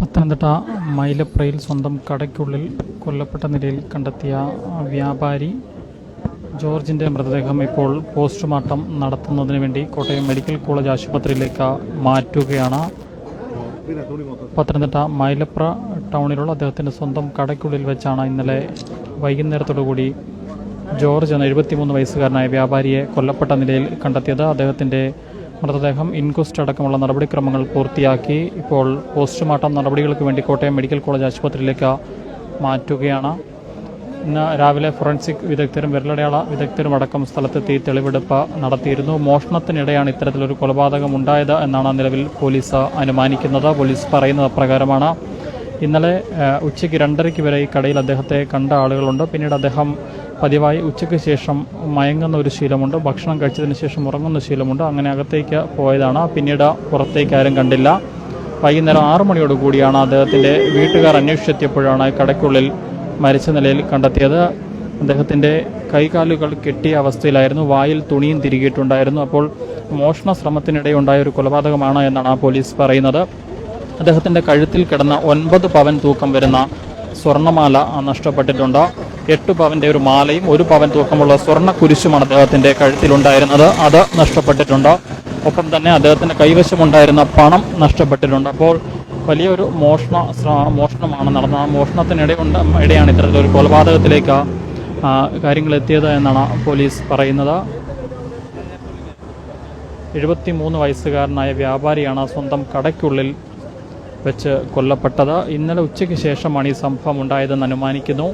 പത്തനംതിട്ട മൈലപ്രയിൽ സ്വന്തം കടയ്ക്കുള്ളിൽ കൊല്ലപ്പെട്ട നിലയിൽ കണ്ടെത്തിയ വ്യാപാരി ജോർജിന്റെ മൃതദേഹം ഇപ്പോൾ പോസ്റ്റ്മോർട്ടം നടത്തുന്നതിന് വേണ്ടി കോട്ടയം മെഡിക്കൽ കോളേജ് ആശുപത്രിയിലേക്ക് മാറ്റുകയാണ്. പത്തനംതിട്ട മൈലപ്ര ടൗണിലുള്ള അദ്ദേഹത്തിന്റെ സ്വന്തം കടയ്ക്കുള്ളിൽ വെച്ചാണ് ഇന്നലെ വൈകുന്നേരത്തോടുകൂടി ജോർജ് എന്ന എഴുപത്തിമൂന്ന് വയസ്സുകാരനായ വ്യാപാരിയെ കൊല്ലപ്പെട്ട നിലയിൽ കണ്ടെത്തിയത്. അദ്ദേഹത്തിന്റെ മൃതദേഹം ഇൻക്വസ്റ്റ് അടക്കമുള്ള നടപടിക്രമങ്ങൾ പൂർത്തിയാക്കി ഇപ്പോൾ പോസ്റ്റ്മോർട്ടം നടപടികൾക്ക് വേണ്ടി കോട്ടയം മെഡിക്കൽ കോളേജ് ആശുപത്രിയിലേക്ക് മാറ്റുകയാണ്. ഇന്ന് രാവിലെ ഫോറൻസിക് വിദഗ്ധരും വിരലടയാള വിദഗ്ധരും അടക്കം സ്ഥലത്തെത്തി തെളിവെടുപ്പ് നടത്തിയിരുന്നു. മോഷണത്തിനിടെയാണ് ഇത്തരത്തിലൊരു കൊലപാതകം ഉണ്ടായത് എന്നാണ് നിലവിൽ പോലീസ് അനുമാനിക്കുന്നത്. പോലീസ് പറയുന്നത് പ്രകാരമാണ് ഇന്നലെ ഉച്ചയ്ക്ക് രണ്ടരയ്ക്ക് വരെ ഈ കടയിൽ അദ്ദേഹത്തെ കണ്ട ആളുകളുണ്ട്. പിന്നീട് അദ്ദേഹം പതിവായി ഉച്ചയ്ക്ക് ശേഷം മയങ്ങുന്ന ഒരു ശീലമുണ്ട്. ഭക്ഷണം കഴിച്ചതിന് ശേഷം ഉറങ്ങുന്ന ശീലമുണ്ട്. അങ്ങനെ അകത്തേക്ക് പോയതാണ്. പിന്നീട് പുറത്തേക്ക് ആരും കണ്ടില്ല. വൈകുന്നേരം ആറു മണിയോട് കൂടിയാണ് അദ്ദേഹത്തിന്റെ വീട്ടുകാർ അന്വേഷിച്ചെത്തിയപ്പോഴാണ് കടയ്ക്കുള്ളിൽ മരിച്ച നിലയിൽ കണ്ടെത്തിയത്. അദ്ദേഹത്തിന്റെ കൈകാലുകൾ കെട്ടിയ അവസ്ഥയിലായിരുന്നു. വായിൽ തുണിയും തിരികിയിട്ടുണ്ടായിരുന്നു. അപ്പോൾ മോഷണ ശ്രമത്തിനിടെ ഉണ്ടായ ഒരു കൊലപാതകമാണ് എന്നാണ് പോലീസ് പറയുന്നത്. അദ്ദേഹത്തിന്റെ കഴുത്തിൽ കിടന്ന ഒൻപത് പവൻ തൂക്കം വരുന്ന സ്വർണമാല നഷ്ടപ്പെട്ടിട്ടുണ്ട്. എട്ട് പവന്റെ ഒരു മാലയും ഒരു പവൻ തൂക്കമുള്ള സ്വർണ കുരിശുമാണ് അദ്ദേഹത്തിന്റെ കഴുത്തിലുണ്ടായിരുന്നത്. അത് നഷ്ടപ്പെട്ടിട്ടുണ്ട്. ഒപ്പം തന്നെ അദ്ദേഹത്തിന്റെ കൈവശമുണ്ടായിരുന്ന പണം നഷ്ടപ്പെട്ടിട്ടുണ്ട്. അപ്പോൾ വലിയൊരു മോഷണ മോഷണമാണ് നടന്ന ആ മോഷണത്തിനിടെ ഇടെയാണ് ഇത്തരത്തിലൊരു കൊലപാതകത്തിലേക്ക് കാര്യങ്ങൾ എത്തിയത് എന്നാണ് പോലീസ് പറയുന്നത്. എഴുപത്തിമൂന്ന് വയസ്സുകാരനായ വ്യാപാരിയാണ് സ്വന്തം കടയ്ക്കുള്ളിൽ വെച്ച് കൊല്ലപ്പെട്ടത്. ഇന്നലെ ഉച്ചയ്ക്ക് ശേഷമാണ് ഈ സംഭവം ഉണ്ടായതെന്ന് അനുമാനിക്കുന്നു.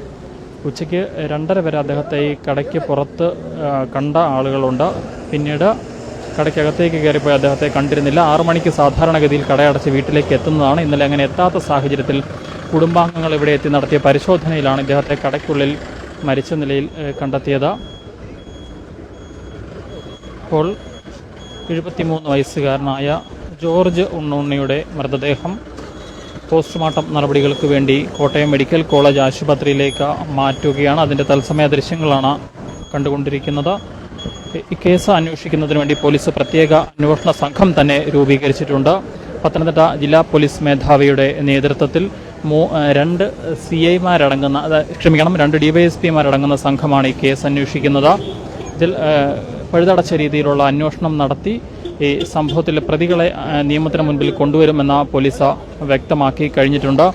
ഉച്ചയ്ക്ക് രണ്ടര വരെ അദ്ദേഹത്തെ ഈ കടയ്ക്ക് പുറത്ത് കണ്ട ആളുകളുണ്ട്. പിന്നീട് കടയ്ക്കകത്തേക്ക് കയറിപ്പോയി അദ്ദേഹത്തെ കണ്ടിരുന്നില്ല. ആറു മണിക്ക് സാധാരണഗതിയിൽ കടയടച്ച് വീട്ടിലേക്ക് എത്തുന്നതാണ്. ഇന്നലെ അങ്ങനെ എത്താത്ത സാഹചര്യത്തിൽ കുടുംബാംഗങ്ങൾ ഇവിടെ എത്തി നടത്തിയ പരിശോധനയിലാണ് ഇദ്ദേഹത്തെ കടയ്ക്കുള്ളിൽ മരിച്ച നിലയിൽ കണ്ടെത്തിയത്. ഇപ്പോൾ എഴുപത്തിമൂന്ന് വയസ്സുകാരനായ ജോർജ് ഉണ്ണുണ്ണിയുടെ മൃതദേഹം പോസ്റ്റ്മോർട്ടം നടപടികൾക്ക് വേണ്ടി കോട്ടയം മെഡിക്കൽ കോളേജ് ആശുപത്രിയിലേക്ക് മാറ്റുകയാണ്. അതിന്റെ തത്സമയ ദൃശ്യങ്ങളാണ് കണ്ടുകൊണ്ടിരിക്കുന്നത്. കേസ് അന്വേഷിക്കുന്നതിന് വേണ്ടി പോലീസ് പ്രത്യേക അന്വേഷണ സംഘം തന്നെ രൂപീകരിച്ചിട്ടുണ്ട്. പത്തനംതിട്ട ജില്ലാ പോലീസ് മേധാവിയുടെ നേതൃത്വത്തിൽ രണ്ട് സി ഐമാരടങ്ങുന്ന ക്ഷമിക്കണം രണ്ട് ഡിവൈഎസ്പിമാരടങ്ങുന്ന സംഘമാണ് ഈ കേസ് അന്വേഷിക്കുന്നത്. ഇതിൽ പഴുതടച്ച രീതിയിലുള്ള അന്വേഷണം നടത്തി ഈ സംഭവത്തിലെ പ്രതികളെ നിയമത്തിന് മുൻപിൽ കൊണ്ടുവരുമെന്ന പോലീസ് വ്യക്തമാക്കി കഴിഞ്ഞിട്ടുണ്ട്.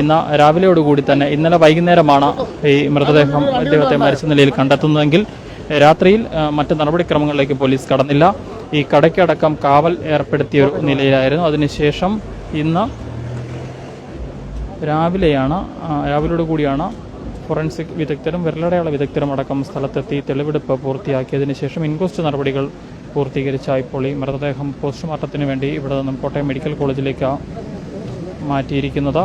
ഇന്ന് രാവിലെയോടുകൂടി തന്നെ ഇന്നലെ വൈകുന്നേരമാണ് ഈ മൃതദേഹം ഇദ്ദേഹത്തെ മരിച്ച നിലയിൽ കണ്ടെത്തുന്നതെങ്കിൽ രാത്രിയിൽ മറ്റ് നടപടിക്രമങ്ങളിലേക്ക് പോലീസ് കടന്നില്ല. ഈ കടയ്ക്കടക്കം കാവൽ ഏർപ്പെടുത്തിയ ഒരു നിലയിലായിരുന്നു. അതിനുശേഷം ഇന്ന് രാവിലെയാണ് രാവിലെയോട് കൂടിയാണ് ഫോറൻസിക് വിദഗ്ധരും വിരലടയാള വിദഗ്ധരും അടക്കം സ്ഥലത്തെത്തി തെളിവെടുപ്പ് പൂർത്തിയാക്കിയതിനു ശേഷം ഇൻക്വസ്റ്റ് നടപടികൾ പൂർത്തീകരിച്ച ഇപ്പോൾ ഈ മൃതദേഹം പോസ്റ്റ്മോർട്ടത്തിന് വേണ്ടി ഇവിടെ നിന്നും കോട്ടയം മെഡിക്കൽ കോളേജിലേക്ക് മാറ്റിയിരിക്കുന്നത്.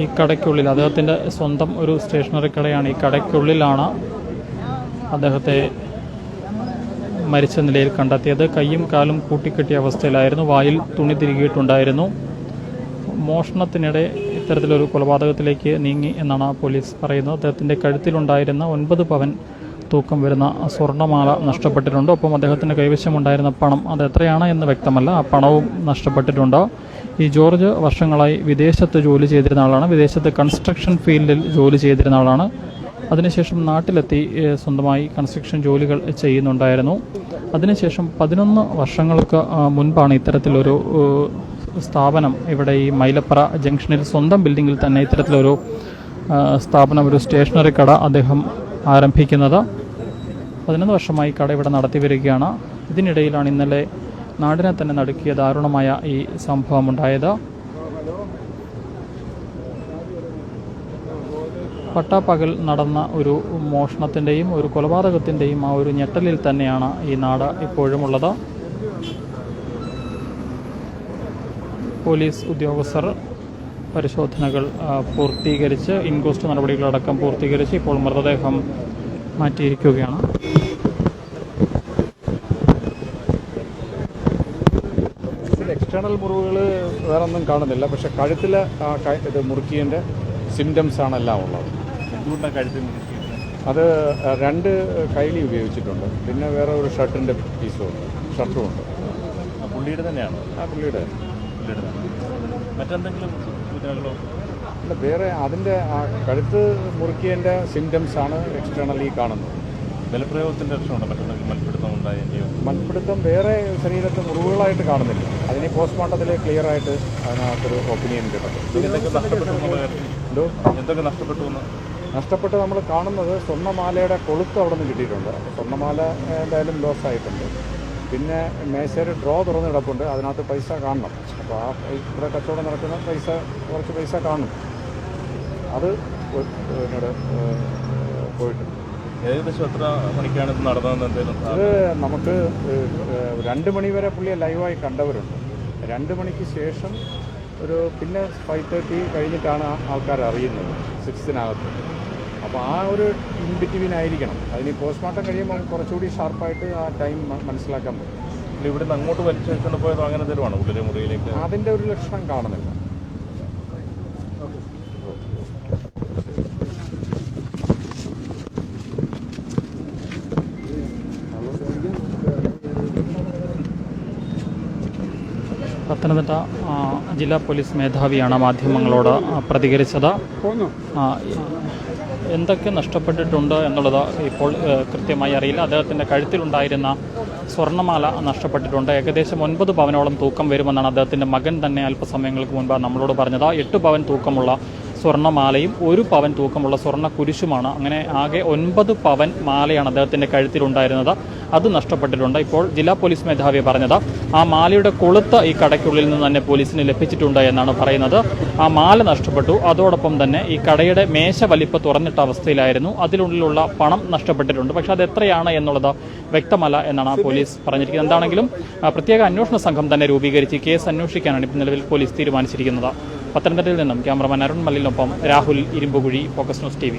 ഈ കടയ്ക്കുള്ളിൽ അദ്ദേഹത്തിന്റെ സ്വന്തം ഒരു സ്റ്റേഷനറി കടയാണ്. ഈ കടയ്ക്കുള്ളിലാണ് അദ്ദേഹത്തെ മരിച്ച നിലയിൽ കണ്ടെത്തിയത് കൈയും കാലും കൂട്ടിക്കെട്ടിയ അവസ്ഥയിലായിരുന്നു. വായിൽ തുണി തിരികിയിട്ടുണ്ടായിരുന്നു. മോഷണത്തിനിടെ ഇത്തരത്തിലൊരു കൊലപാതകത്തിലേക്ക് നീങ്ങി എന്നാണ് പോലീസ് പറയുന്നത്. അദ്ദേഹത്തിന്റെ കഴുത്തിലുണ്ടായിരുന്ന ഒൻപത് പവൻ തൂക്കം വരുന്ന സ്വർണമാല നഷ്ടപ്പെട്ടിട്ടുണ്ട്. ഒപ്പം അദ്ദേഹത്തിന്റെ കൈവശമുണ്ടായിരുന്ന പണം അത് എത്രയാണ് എന്ന് വ്യക്തമല്ല. ആ പണവും നഷ്ടപ്പെട്ടിട്ടുണ്ട്. ഈ ജോർജ് വർഷങ്ങളായി വിദേശത്ത് ജോലി ചെയ്തിരുന്ന ആളാണ്. വിദേശത്ത് കൺസ്ട്രക്ഷൻ ഫീൽഡിൽ ജോലി ചെയ്തിരുന്ന ആളാണ്. അതിനുശേഷം നാട്ടിലെത്തി സ്വന്തമായി കൺസ്ട്രക്ഷൻ ജോലികൾ ചെയ്യുന്നുണ്ടായിരുന്നു. അതിനുശേഷം പതിനൊന്ന് വർഷങ്ങൾക്ക് മുൻപാണ് ഇത്തരത്തിലൊരു സ്ഥാപനം ഇവിടെ ഈ മൈലപ്പറ ജംഗ്ഷനിൽ സ്വന്തം ബിൽഡിങ്ങിൽ തന്നെ ഇത്തരത്തിലൊരു സ്ഥാപനം ഒരു സ്റ്റേഷനറി കട അദ്ദേഹം ആരംഭിക്കുന്നത്. പതിനൊന്ന് വർഷമായി കട ഇവിടെ നടത്തി വരികയാണ്. ഇതിനിടയിലാണ് ഇന്നലെ നാടിനെ തന്നെ നടുക്കിയ ദാരുണമായ ഈ സംഭവം പട്ടാപ്പകൽ നടന്ന ഒരു മോഷണത്തിന്റെയും ഒരു കൊലപാതകത്തിന്റെയും ആ ഒരു ഞെട്ടലിൽ തന്നെയാണ് ഈ നാട് ഇപ്പോഴും ഉള്ളത് പോലീസ് ഉദ്യോഗസ്ഥർ പരിശോധനകൾ പൂർത്തീകരിച്ച് ഇൻക്വസ്റ്റ് നടപടികളടക്കം പൂർത്തീകരിച്ച് ഇപ്പോൾ മൃതദേഹം മാറ്റിയിരിക്കുകയാണ്. എക്സ്റ്റേണൽ മുറിവുകൾ വേറെ ഒന്നും കാണുന്നില്ല. പക്ഷേ കഴുത്തിൽ ആ ഇത് മുറുക്കിയതിന്റെ സിംറ്റംസ് എല്ലാം ഉള്ളത്. എന്തുകൊണ്ടാണ് കഴുത്തിൽ അത് രണ്ട് കൈലി ഉപയോഗിച്ചിട്ടുണ്ട്. പിന്നെ വേറെ ഒരു ഷർട്ടിന്റെ പീസും ഉണ്ട്. ഷർട്ടും ഉണ്ട്. പുള്ളിയുടെ തന്നെയാണോ? ആ പുള്ളിയുടെ. മറ്റെന്തെങ്കിലും സൂചനകളോ? അല്ല വേറെ അതിന്റെ ആ കഴുത്ത് മുറുക്കിയതിന്റെ സിംറ്റംസ് ആണ് എക്സ്റ്റേണലി കാണുന്നത്. ബലപ്രയോഗത്തിന്റെ ലക്ഷണമുണ്ടോ? മറ്റെന്തെങ്കിലും മൽപ്പിടുത്തം ഉണ്ടായെങ്കിയോ മൽപ്പിടുത്തം വേറെ ശരീരത്ത് മുറിവുകളായിട്ട് കാണുന്നില്ല. അതിന് പോസ്റ്റ്മോർട്ടത്തിൽ ക്ലിയർ ആയിട്ട് അതിനകത്തൊരു ഒപ്പീനിയൻ കിട്ടും. എന്തൊക്കെ നഷ്ടപ്പെട്ടു എന്തോ? എന്തൊക്കെ നഷ്ടപ്പെട്ടു എന്ന്? നഷ്ടപ്പെട്ട് നമ്മൾ കാണുന്നത് സ്വർണമാലയുടെ കൊളുത്ത് അവിടെ നിന്ന് കിട്ടിയിട്ടുണ്ട്. സ്വർണമാല എന്തായാലും ലോസ് ആയിട്ടുണ്ട്. പിന്നെ മേശയിൽ ഡ്രോ തുറന്ന് കിടപ്പുണ്ട്. അതിനകത്ത് പൈസ കാണണം. അപ്പോൾ ആ ഇവിടെ കച്ചവടം നടക്കുന്ന പൈസ കുറച്ച് പൈസ കാണും. അത് പിന്നീട് പോയിട്ടുണ്ട് ഏകദേശം എത്ര മണിക്കാണ് ഇത് നടന്നതെന്ന് അത് നമുക്ക് രണ്ട് മണി വരെ പുള്ളിയെ ലൈവായി കണ്ടവരുണ്ട്. രണ്ട് മണിക്ക് ശേഷം ഒരു പിന്നെ ഫൈവ് തേർട്ടി കഴിഞ്ഞിട്ടാണ് ആൾക്കാർ അറിയുന്നത് സിക്സിനകത്ത് അപ്പോൾ ആ ഒരു ഇൻ ബിറ്റ്വീൻ ആയിരിക്കണം. അതിന് പോസ്റ്റ്മോർട്ടം കഴിയുമ്പോൾ കുറച്ചുകൂടി ഷാർപ്പായിട്ട് ആ ടൈം മനസ്സിലാക്കാൻ പറ്റും. ഇവിടെ ഇവിടുന്ന് അങ്ങോട്ട് വലിച്ചു വെച്ചുകൊണ്ട് പോയതോ അങ്ങനെ തരുവാണ് ഉള്ളിലെ മുറിയിലേക്ക്? അതിന്റെ ഒരു ലക്ഷണം കാണുന്നില്ല. പത്തനംതിട്ട ജില്ലാ പോലീസ് മേധാവിയാണ് മാധ്യമങ്ങളോട് പ്രതികരിച്ചത്. എന്തൊക്കെ നഷ്ടപ്പെട്ടിട്ടുണ്ട് എന്നുള്ളത് ഇപ്പോൾ കൃത്യമായി അറിയില്ല. അദ്ദേഹത്തിന്റെ കഴുത്തിലുണ്ടായിരുന്ന സ്വർണമാല നഷ്ടപ്പെട്ടിട്ടുണ്ട്. ഏകദേശം ഒൻപത് പവനോളം തൂക്കം വരുമെന്നാണ് അദ്ദേഹത്തിന്റെ മകൻ തന്നെ അല്പസമയങ്ങൾക്ക് മുൻപ് നമ്മളോട് പറഞ്ഞത്. എട്ട് പവൻ തൂക്കമുള്ള സ്വർണമാലയും ഒരു പവൻ തൂക്കമുള്ള സ്വർണ കുരിശുമാണ്. അങ്ങനെ ആകെ ഒൻപത് പവൻ മാലയാണ് അദ്ദേഹത്തിന്റെ കഴുത്തിലുണ്ടായിരുന്നത്. അത് നഷ്ടപ്പെട്ടിട്ടുണ്ട്. ഇപ്പോൾ ജില്ലാ പോലീസ് മേധാവി പറഞ്ഞത് ആ മാലയുടെ കൊളുത്ത് ഈ കടയ്ക്കുള്ളിൽ നിന്ന് തന്നെ പോലീസിന് ലഭിച്ചിട്ടുണ്ട് എന്നാണ് പറയുന്നത്. ആ മാല നഷ്ടപ്പെട്ടു. അതോടൊപ്പം തന്നെ ഈ കടയുടെ മേശ വലിപ്പ് തുറന്നിട്ട അവസ്ഥയിലായിരുന്നു. അതിനുള്ളിലുള്ള പണം നഷ്ടപ്പെട്ടിട്ടുണ്ട്. പക്ഷെ അത് എത്രയാണ് എന്നുള്ളത് വ്യക്തമല്ല എന്നാണ് ആ പോലീസ് പറഞ്ഞിരിക്കുന്നത്. എന്താണെങ്കിലും പ്രത്യേക അന്വേഷണ സംഘം തന്നെ രൂപീകരിച്ച് കേസ് അന്വേഷിക്കാനാണ് ഇപ്പോൾ നിലവിൽ പോലീസ് തീരുമാനിച്ചിരിക്കുന്നത്. പത്തനംതിട്ടയിൽ നിന്നും cameraman Arun മല്ലിനൊപ്പം Rahul Irumbukuzhi focus news T